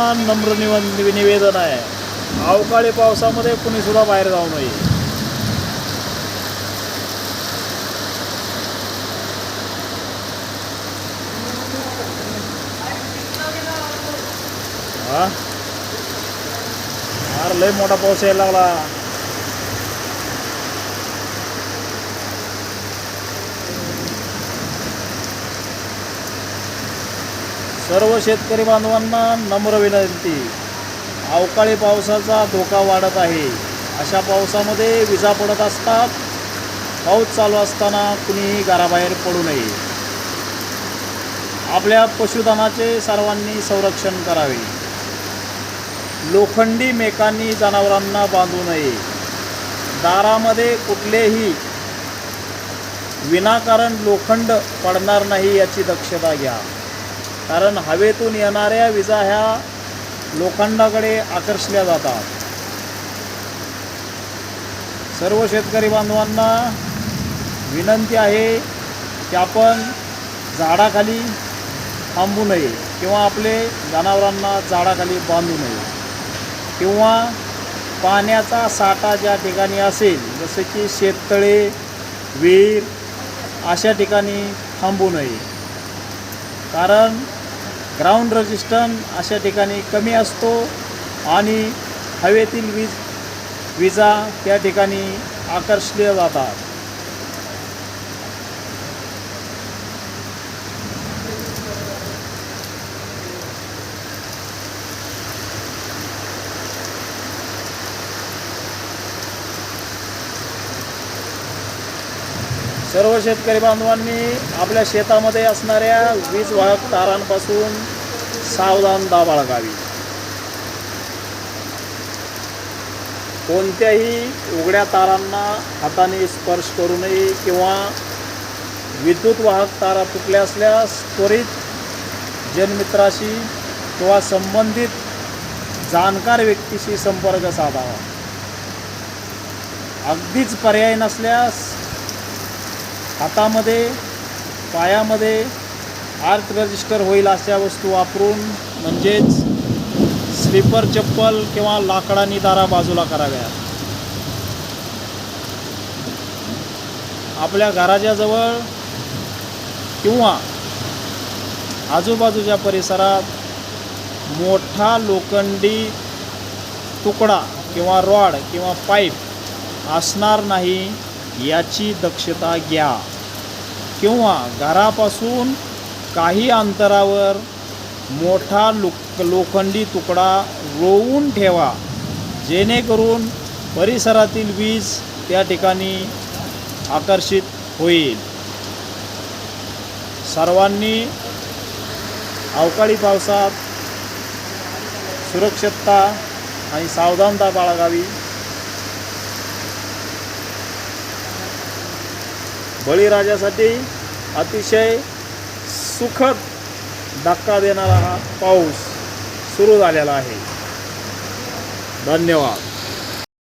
नम्र निवन निवेदन आहे. अवकाळी पावसामध्ये कुणी सुद्धा बाहेर जाऊ नये. हा? अरे लय मोठा पाऊस यायला लागला. सर्व शेतकरी बांधवांना नम्र विनंती. अवकाळी पावसाचा धोका वाढत आहे. अशा पावसामध्ये विजा पडत असतात. पाऊस चालू असताना कुणीही घराबाहेर पडू नये. आपल्या पशुधनाचे सर्वांनी संरक्षण करावे. लोखंडी मेकांनी जनावरांना बांधू नये. दारामध्ये कुठलेही विनाकारण लोखंड पडणार नाही याची दक्षता घ्या. कारण हवेतून येणाऱ्या विजा ह्या लोखंडाकडे आकर्षल्या जातात. सर्व शेतकरी बांधवांना विनंती आहे की आपण झाडाखाली थांबू नये किंवा आपले जनावरांना झाडाखाली बांधू नये. किंवा पाण्याचा साठा ज्या ठिकाणी असेल जसे की शेततळे विहीर अशा ठिकाणी थांबू नये. कारण ग्राउंड रजिस्टन अशा ठिकाणी कमी असतो आणि हवेतील वीज विजा त्या ठिकाणी आकर्षल्या जातात सर्व शेतकरी बांधवांनी आपल्या शेतामध्ये असणाऱ्या वीज वाहक तारांपासून सावधानता बाळगावी कोणत्याही उघड्या तारांना हाताने स्पर्श करू नये किंवा विद्युत वाहक तारा तुटल्या असल्यास त्वरित जनमित्राशी किंवा संबंधित जाणकार व्यक्तीशी संपर्क साधावा. अगदीच पर्याय नसल्यास हातामध्ये पायामध्ये आर्थ रजिस्टर होईल अशा वस्तू वापरून म्हणजेच स्लीपर चप्पल किंवा लाकडानी दारा बाजूला कराव्या. आपल्या घराच्या जवळ किंवा आजूबाजूच्या परिसरात मोठा लोखंडी तुकडा किंवा रॉड किंवा पाईप असणार नाही. याची दक्षता घ्या. किंवा घरापासून काही अंतरावर मोठा लोक लोखंडी तुकडा रोवून ठेवा. जेणेकरून परिसरातील वीज त्या ठिकाणी आकर्षित होईल. सर्वांनी अवकाळी पावसात सुरक्षितता आणि सावधानता बाळगावी. बळीराजासाठी अतिशय सुखद धक्का देणारा हा पाऊस सुरू झालेला आहे. धन्यवाद.